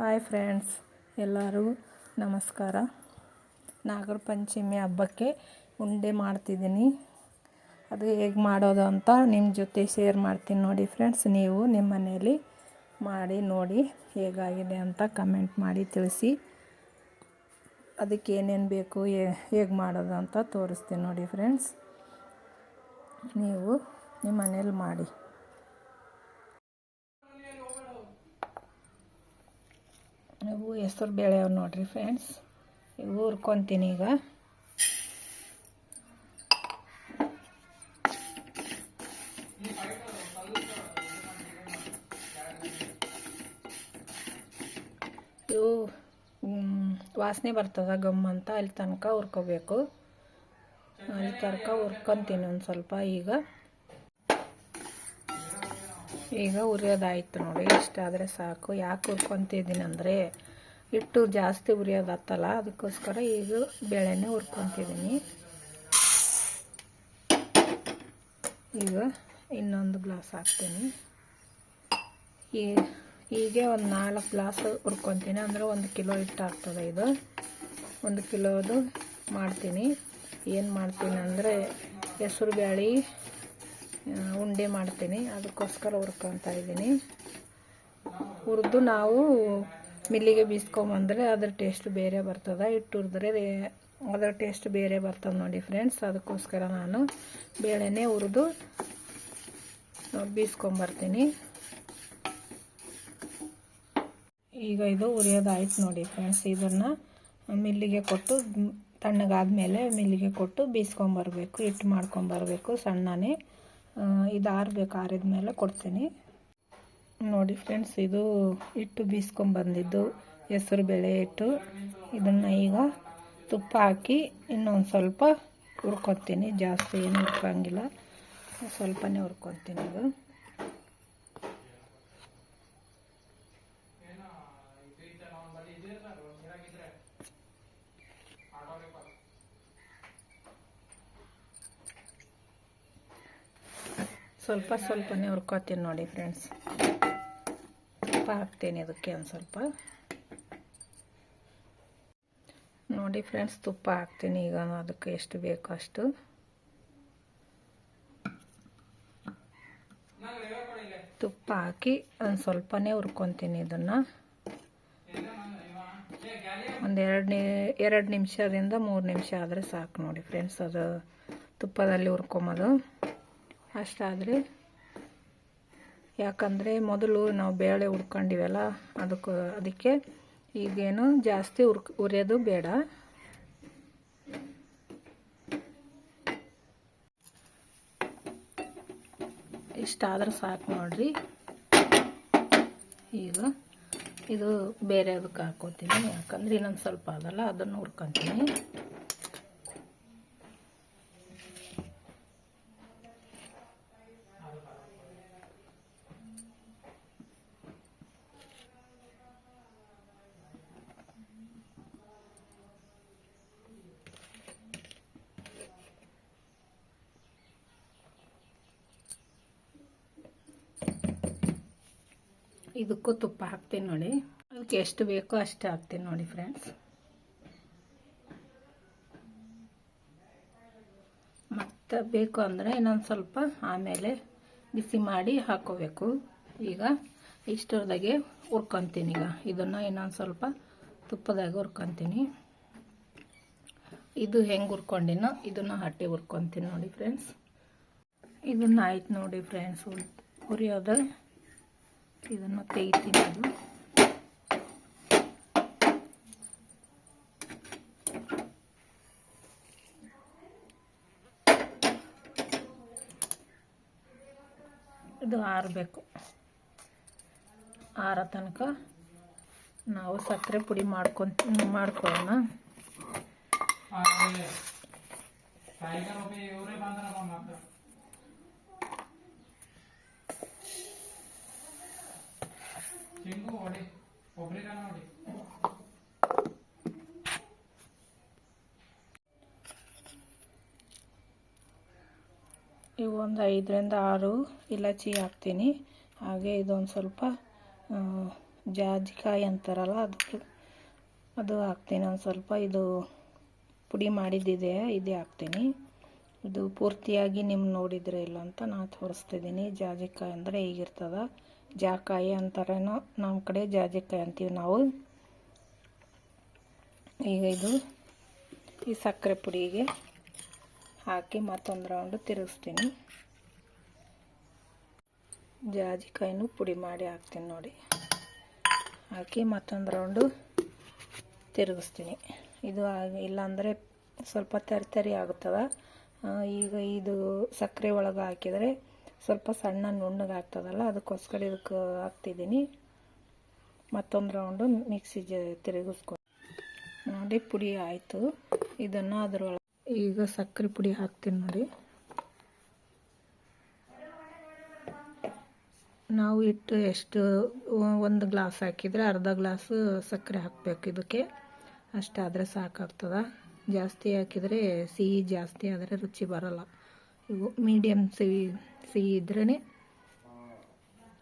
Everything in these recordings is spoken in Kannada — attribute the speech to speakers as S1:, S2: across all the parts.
S1: ಹಾಯ್ ಫ್ರೆಂಡ್ಸ್, ಎಲ್ಲರೂ ನಮಸ್ಕಾರ. ನಾಗರ ಪಂಚಮಿ ಹಬ್ಬಕ್ಕೆ ಉಂಡೆ ಮಾಡ್ತಿದ್ದೀನಿ. ಅದು ಹೇಗೆ ಮಾಡೋದು ಅಂತ ನಿಮ್ಮ ಜೊತೆ ಶೇರ್ ಮಾಡ್ತೀನಿ ನೋಡಿ ಫ್ರೆಂಡ್ಸ್. ನೀವು ನಿಮ್ಮ ಮನೆಯಲ್ಲಿ ಮಾಡಿ, ನೋಡಿ ಹೇಗಾಗಿದೆ ಅಂತ ಕಮೆಂಟ್ ಮಾಡಿ ತಿಳಿಸಿ. ಅದಕ್ಕೆ ಏನೇನು ಬೇಕು ಹೇಗೆ ಮಾಡೋದು ಅಂತ ತೋರಿಸ್ತೀನಿ ನೋಡಿ ಫ್ರೆಂಡ್ಸ್. ನೀವು ನಿಮ್ಮ ಮನೇಲಿ ಮಾಡಿ. ಇವು ಹೆಸರು ಬೇಳೆ ನೋಡಿರಿ ಫ್ರೆಂಡ್ಸ್ ಇವು ಹುರ್ಕೊತೀನಿ ಈಗ. ಇವು ವಾಸನೆ ಬರ್ತದ ಗಮ್ ಅಂತ ಅಲ್ಲಿ ತನಕ ಹುರ್ಕೋಬೇಕು. ಅಲ್ಲಿ ತನಕ ಹುರ್ಕೊತೀನಿ ಒಂದು ಸ್ವಲ್ಪ ಈಗ. ಈಗ ಉರಿಯೋದಾಯ್ತು ನೋಡಿ, ಇಷ್ಟಾದರೆ ಸಾಕು. ಯಾಕೆ ಹುರ್ಕೊತಿದ್ದೀನಿ ಅಂದರೆ, ಹಿಟ್ಟು ಜಾಸ್ತಿ ಉರಿಯೋದತ್ತಲ್ಲ ಅದಕ್ಕೋಸ್ಕರ ಈಗ ಬೇಳೆನೇ ಹುರ್ಕೊತಿದ್ದೀನಿ ಈಗ ಇನ್ನೊಂದು ಗ್ಲಾಸ್ ಹಾಕ್ತೀನಿ. ಈ, ಹೀಗೆ ಒಂದು ನಾಲ್ಕು ಗ್ಲಾಸ್ ಹುರ್ಕೊತೀನಿ ಅಂದರೆ ಒಂದು ಕಿಲೋ ಹಿಟ್ಟು ಆಗ್ತದೆ ಇದು. ಒಂದು ಕಿಲೋದು ಮಾಡ್ತೀನಿ. ಏನು ಮಾಡ್ತೀನಿ ಅಂದರೆ, ಹೆಸರು ಬೇಳೆ ಉಂಡೆ ಮಾಡ್ತೀನಿ. ಅದಕ್ಕೋಸ್ಕರ ಹುರ್ಕೊತಾ ಇದ್ದೀನಿ. ಹುರಿದು ನಾವು ಮಿಲ್ಲಿಗೆ ಬೀಸ್ಕೊಂಬಂದರೆ ಅದ್ರ ಟೇಸ್ಟ್ ಬೇರೆ ಬರ್ತದೆ. ಹಿಟ್ಟು ಹುರಿದ್ರೆ ಅದರ ಟೇಸ್ಟ್ ಬೇರೆ ಬರ್ತದೆ ನೋಡಿ ಫ್ರೆಂಡ್ಸ್ ಅದಕ್ಕೋಸ್ಕರ ನಾನು ಬೇಳೆನೇ ಹುರಿದು ಬೀಸ್ಕೊಂಬರ್ತೀನಿ. ಈಗ ಇದು ಉರಿಯೋದಾಯ್ತು ನೋಡಿ ಫ್ರೆಂಡ್ಸ್ ಇದನ್ನು ಮಿಲ್ಲಿಗೆ ಕೊಟ್ಟು ತಣ್ಣಗಾದ ಮೇಲೆ ಮಿಲ್ಲಿಗೆ ಕೊಟ್ಟು ಬೀಸ್ಕೊಂಬರ್ಬೇಕು. ಹಿಟ್ಟು ಮಾಡ್ಕೊಂಬರ್ಬೇಕು ಸಣ್ಣನೇ. ಇದು ಆರಬೇಕು, ಆರಿದ ಮೇಲೆ ಕೊಡ್ತೀನಿ. ನೋಡಿ ಫ್ರೆಂಡ್ಸ್ ಇದು ಹಿಟ್ಟು ಬೀಸ್ಕೊಂಬಂದಿದ್ದು ಹೆಸರು ಬೇಳೆ ಹಿಟ್ಟು. ಇದನ್ನು ಈಗ ತುಪ್ಪ ಹಾಕಿ ಇನ್ನೊಂದು ಸ್ವಲ್ಪ ಹುರ್ಕೊತೀನಿ. ಜಾಸ್ತಿ ಏನು ಹುರ್ಕೊಂಗಿಲ್ಲ ಸ್ವಲ್ಪನೇ ಹುರ್ಕೊತೀನಿ ಇದು. ಸ್ವಲ್ಪ ಸ್ವಲ್ಪನೇ ಹುರ್ಕೊತೀನಿ ನೋಡಿ ಫ್ರೆಂಡ್ಸ್ ತುಪ್ಪ ಹಾಕ್ತೀನಿ ಅದಕ್ಕೆ ಒಂದು ಸ್ವಲ್ಪ. ನೋಡಿ ಫ್ರೆಂಡ್ಸ್ ತುಪ್ಪ ಹಾಕ್ತೀನಿ ಈಗ ಅದಕ್ಕೆ ಎಷ್ಟು ಬೇಕೋ ಅಷ್ಟು. ತುಪ್ಪ ಹಾಕಿ ಒಂದು ಸ್ವಲ್ಪನೇ ಹುರ್ಕೊತೀನಿ ಇದನ್ನು. ಒಂದು ಎರಡು ನಿ, ಎರಡು ನಿಮಿಷದಿಂದ ಮೂರು ನಿಮಿಷ ಆದರೆ ಸಾಕು ನೋಡಿ ಫ್ರೆಂಡ್ಸ್ ಅದು ತುಪ್ಪದಲ್ಲಿ ಹುರ್ಕೊಂಬೋದು ಅಷ್ಟಾದರೆ, ಯಾಕಂದರೆ ಮೊದಲು ನಾವು ಬೇಳೆ ಹುರ್ಕೊಂಡಿವಲ್ಲ, ಅದಕ್ಕೆ ಅದಕ್ಕೆ ಈಗೇನು ಜಾಸ್ತಿ ಉರ್ಕ್ ಹುರಿಯೋದು ಬೇಡ. ಇಷ್ಟಾದ್ರೆ ಸಾಕು ನೋಡ್ರಿ. ಈಗ, ಇದು ಬೇರೆ ಅದಕ್ಕೆ ಹಾಕೋತೀನಿ, ಯಾಕಂದ್ರೆ ಇನ್ನೊಂದು ಸ್ವಲ್ಪ ಅದಲ್ಲ, ಅದನ್ನು ಹುರ್ಕೊತೀನಿ. ಇದಕ್ಕೂ ತುಪ್ಪ ಹಾಕ್ತೀನಿ ನೋಡಿ. ಅದಕ್ಕೆ ಎಷ್ಟು ಬೇಕೋ ಅಷ್ಟು ಹಾಕ್ತೀನಿ ನೋಡಿ ಫ್ರೆಂಡ್ಸ್ ಮತ್ತು ಬೇಕು ಅಂದರೆ ಇನ್ನೊಂದು ಸ್ವಲ್ಪ ಆಮೇಲೆ ಬಿಸಿ ಮಾಡಿ ಹಾಕೋಬೇಕು. ಈಗ ಇಷ್ಟರದಾಗೆ ಹುರ್ಕೊತೀನಿ ಈಗ. ಇದನ್ನು ಇನ್ನೊಂದು ಸ್ವಲ್ಪ ತುಪ್ಪದಾಗ ಹುರ್ಕೊತೀನಿ. ಇದು ಹೆಂಗೆ ಹುರ್ಕೊಂಡಿನೋ ಇದನ್ನು ಹಟ್ಟಿ ಹುರ್ಕೊತೀನಿ ನೋಡಿ ಫ್ರೆಂಡ್ಸ್ ಇದನ್ನು ಆಯ್ತು ನೋಡಿ ಫ್ರೆಂಡ್ಸ್ ಹುರಿಯೋದು ಇದನ್ನು ತೆಗಿತೀನಿ ಅದು ಇದು ಆರಬೇಕು. ಆರ ತನಕ ನಾವು ಸಕ್ಕರೆ ಪುಡಿ ಮಾಡ್ಕೊಂತ ಮಾಡ್ಕೊಳ್ಳೋಣ. ಇವು ಒಂದು ಐದರಿಂದ ಆರು ಇಲಾಚಿ ಹಾಕ್ತೀನಿ. ಹಾಗೆ ಇದೊಂದು ಸ್ವಲ್ಪ ಜಾಜಿಕಾಯಿ ಅಂತಾರಲ್ಲ ಅದಕ್ಕೆ ಅದು ಹಾಕ್ತೀನಿ. ಒಂದು ಸ್ವಲ್ಪ ಇದು ಪುಡಿ ಮಾಡಿದ್ದಿದೆ, ಇದು ಹಾಕ್ತೀನಿ. ಇದು ಪೂರ್ತಿಯಾಗಿ ನಿಮ್ಮ ನೋಡಿದ್ರೆ ಇಲ್ಲ ಅಂತ ನಾನು ತೋರಿಸ್ತಿದ್ದೀನಿ ಜಾಜಿಕಾಯಿ ಅಂದರೆ ಹೀಗಿರ್ತದ? ಜಾಕಾಯಿ ಅಂತಾರೇನೋ ನಮ್ಮ ಕಡೆ ಜಾಜಿಕಾಯಿ ಅಂತೀವಿ ನಾವು. ಈಗ ಇದು ಈ ಸಕ್ಕರೆ ಪುಡಿಗೆ ಹಾಕಿ ಮತ್ತೊಂದು ರೌಂಡು ತಿರುಗಿಸ್ತೀನಿ. ಜಾಜಿಕಾಯಿನೂ ಪುಡಿ ಮಾಡಿ ಹಾಕ್ತೀನಿ ನೋಡಿ. ಹಾಕಿ ಮತ್ತೊಂದು ರೌಂಡು ತಿರುಗಿಸ್ತೀನಿ. ಇದು ಇಲ್ಲಾಂದರೆ ಸ್ವಲ್ಪ ತರಿ ತರಿ ಆಗುತ್ತದ? ಈಗ ಇದು ಸಕ್ಕರೆ ಒಳಗೆ ಹಾಕಿದರೆ ಸ್ವಲ್ಪ ಸಣ್ಣ ನುಣ್ಣಗಾಗ್ತದಲ್ಲ ಅದಕ್ಕೋಸ್ಕರ ಇದಕ್ಕೆ ಹಾಕ್ತಿದ್ದೀನಿ. ಮತ್ತೊಂದು ರೌಂಡು ಮಿಕ್ಸಿ ಜ, ತಿರುಗಿಸ್ಕೊ, ನೋಡಿ ಪುಡಿ ಆಯಿತು. ಇದನ್ನು ಅದರೊಳಗೆ ಈಗ ಸಕ್ಕರೆ ಪುಡಿ ಹಾಕ್ತೀನಿ ನೋಡಿ. ನಾವು ಇಟ್ಟು ಎಷ್ಟು, ಒಂದು ಗ್ಲಾಸ್ ಹಾಕಿದರೆ ಅರ್ಧ ಗ್ಲಾಸ್ ಸಕ್ಕರೆ ಹಾಕಬೇಕು ಇದಕ್ಕೆ. ಅಷ್ಟಾದರೆ ಸಾಕಾಗ್ತದ. ಜಾಸ್ತಿ ಹಾಕಿದರೆ ಸಿಹಿ ಜಾಸ್ತಿ ಆದರೆ ರುಚಿ ಬರಲ್ಲ. ಇವು ಮೀಡಿಯಮ್ ಸಿಹಿ ಸಿಹಿ ಇದ್ರೇ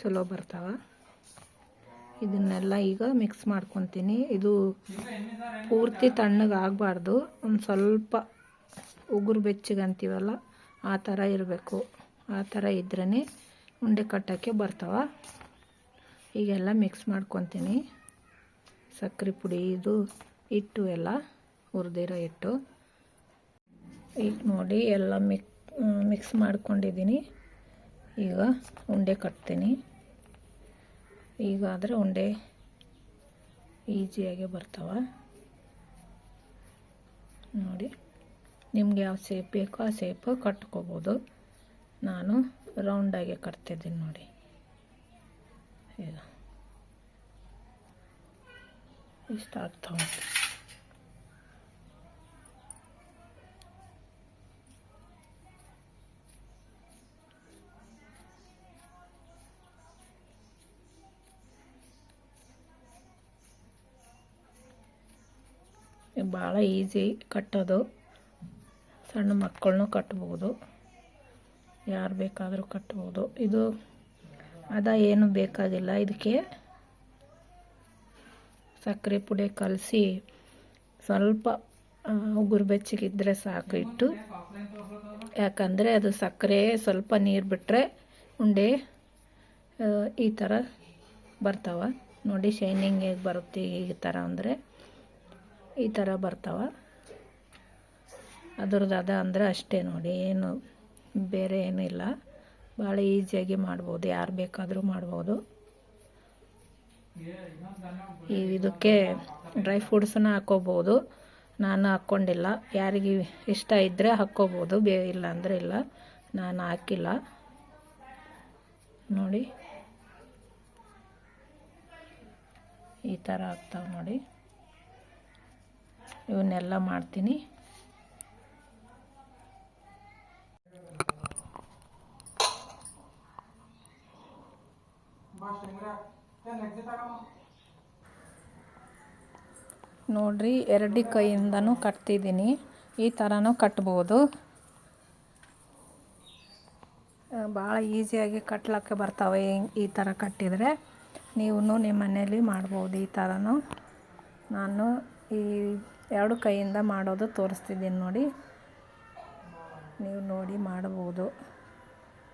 S1: ಚಲೋ ಬರ್ತಾವ. ಇದನ್ನೆಲ್ಲ ಈಗ ಮಿಕ್ಸ್ ಮಾಡ್ಕೊತೀನಿ. ಇದು ಪೂರ್ತಿ ತಣ್ಣಗೆ ಆಗಬಾರ್ದು. ಒಂದು ಸ್ವಲ್ಪ ಉಗುರು ಬೆಚ್ಚಗೆ ಅಂತೀವಲ್ಲ, ಆ ಥರ ಇರಬೇಕು. ಆ ಥರ ಇದ್ರೇ ಉಂಡೆ ಕಟ್ಟೋಕ್ಕೆ ಬರ್ತಾವ. ಈಗೆಲ್ಲ ಮಿಕ್ಸ್ ಮಾಡ್ಕೊತೀನಿ. ಸಕ್ಕರೆ ಪುಡಿ ಇದು ಹಿಟ್ಟು ಎಲ್ಲ ಹುರಿದಿರೋ ಹಿಟ್ಟು. ಈಗ ನೋಡಿ, ಎಲ್ಲ ಮಿಕ್ ಮಿಕ್ಸ್ ಮಾಡ್ಕೊಂಡಿದ್ದೀನಿ. ಈಗ ಉಂಡೆ ಕಟ್ತೀನಿ. ಈಗ ಆದರೆ ಉಂಡೆ ಈಸಿಯಾಗಿ ಬರ್ತವೆ. ನೋಡಿ, ನಿಮ್ಗೆ ಯಾವ ಸೇಪ್ ಬೇಕೋ ಆ ಸೇಪ್ ಕಟ್ಕೋಬೋದು. ನಾನು ರೌಂಡಾಗಿ ಕಟ್ತಿದ್ದೀನಿ ನೋಡಿ. ಈಗ ಇಷ್ಟ ಆಗ್ತಾವ ಭಾಳ ಈಸಿ ಕಟ್ಟೋದು. ಸಣ್ಣ ಮಕ್ಕಳನ್ನು ಕಟ್ಬೋದು. ಯಾರು ಬೇಕಾದರೂ ಕಟ್ಬೋದು. ಇದು ಅದ ಏನು ಬೇಕಾಗಿಲ್ಲ. ಇದಕ್ಕೆ ಸಕ್ಕರೆ ಪುಡಿ ಕಲಸಿ ಸ್ವಲ್ಪ ಉಗುರು ಬೆಚ್ಚಗಿದ್ದರೆ ಸಾಕು ಇಟ್ಟು ಯಾಕಂದರೆ ಅದು ಸಕ್ಕರೆ ಸ್ವಲ್ಪ ನೀರು ಬಿಟ್ಟರೆ ಉಂಡೆ ಈ ಥರ ಬರ್ತಾವ. ನೋಡಿ ಶೈನಿಂಗ್ ಹೇಗೆ ಬರುತ್ತೆ ಈ ಥರ ಅಂದರೆ. ಈ ಥರ ಬರ್ತಾವ. ಅದ್ರದ್ದು ಅದ ಅಂದ್ರೆ ಅಷ್ಟೇ ನೋಡಿ, ಏನು ಬೇರೆ ಏನೂ ಇಲ್ಲ. ಭಾಳ ಈಸಿಯಾಗಿ ಮಾಡ್ಬೋದು, ಯಾರು ಬೇಕಾದರೂ ಮಾಡ್ಬೋದು. ಈ ಇದಕ್ಕೆ ಡ್ರೈ ಫ್ರೂಟ್ಸನ್ನ ಹಾಕ್ಕೋಬೋದು ನಾನು ಹಾಕ್ಕೊಂಡಿಲ್ಲ. ಯಾರಿಗೆ ಇಷ್ಟ ಇದ್ದರೆ ಹಾಕ್ಕೋಬೋದು, ಬೇ ಇಲ್ಲ ಅಂದರೆ ಇಲ್ಲ. ನಾನು ಹಾಕಿಲ್ಲ. ನೋಡಿ. ಈ ಥರ ಆಗ್ತಾವೆ ನೋಡಿ. ಇವನ್ನೆಲ್ಲ ಮಾಡ್ತೀನಿ. ನೋಡ್ರಿ, ಎರಡು ಕೈಯಿಂದನೂ ಕಟ್ತಿದ್ದೀನಿ. ಈ ಥರನೂ ಕಟ್ಬೋದು. ಭಾಳ ಈಸಿಯಾಗಿ ಕಟ್ಲಕ್ಕೆ ಬರ್ತವೆ ಈ- ಥರ ಕಟ್ಟಿದರೆ. ನೀವು ನಿಮ್ಮ ಮನೇಲಿ ಮಾಡ್ಬೋದು ಈ ಥರನೂ ನಾನು ಈ ಎರಡು ಕೈಯಿಂದ ಮಾಡೋದು ತೋರಿಸ್ತಿದ್ದೀನಿ ನೋಡಿ. ನೀವು ನೋಡಿ ಮಾಡ್ಬೋದು.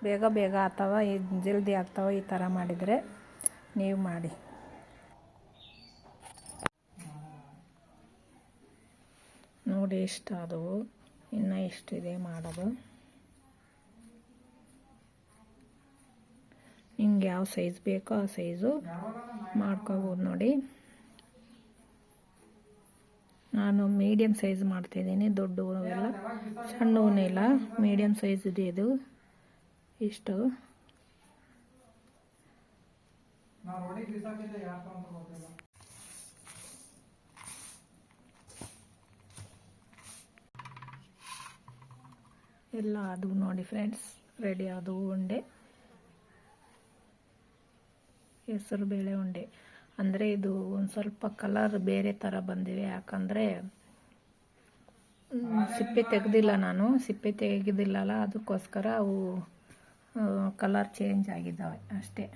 S1: ಬೇಗ ಬೇಗ ಅಥವಾ ಈ ಜಲ್ದಿ ಆಗ್ತಾವ ಈ ಥರ ಮಾಡಿದರೆ ನೀವು ಮಾಡಿ. ನೋಡಿ ಎಷ್ಟಾದವು. ಆದವು ಇನ್ನೂ ಎಷ್ಟಿದೆ ಮಾಡೋದು. ನಿಮ್ಗೆ ಯಾವ ಸೈಜ್ ಬೇಕೋ ಆ ಸೈಜು ಮಾಡ್ಕೋಬೋದು ನೋಡಿ. ನಾನು ಮೀಡಿಯಮ್ ಸೈಜ್ ಮಾಡ್ತಿದ್ದೀನಿ ದೊಡ್ಡವನ್ನೆಲ್ಲ ಸಣ್ಣವನ್ನೆಲ್ಲ ಮೀಡಿಯಮ್ ಸೈಜ್ ಇದೆ ಇದು. ಇಷ್ಟು. ಎಲ್ಲ ಅದು ನೋಡಿ ಫ್ರೆಂಡ್ಸ್ ರೆಡಿ ಆದವು ಉಂಡೆ. ಹೆಸರು ಬೇಳೆ ಉಂಡೆ. ಅಂದರೆ ಇದು ಒಂದು ಸ್ವಲ್ಪ ಕಲರ್ ಬೇರೆ ಥರ ಬಂದಿವೆ. ಯಾಕಂದರೆ ಸಿಪ್ಪೆ ತೆಗೆದಿಲ್ಲ ನಾನು. ಸಿಪ್ಪೆ ತೆಗೆದಿಲ್ಲಲ್ಲ, ಅದಕ್ಕೋಸ್ಕರ ಅವು ಕಲರ್ ಚೇಂಜ್ ಆಗಿದ್ದಾವೆ. ಅಷ್ಟೇ.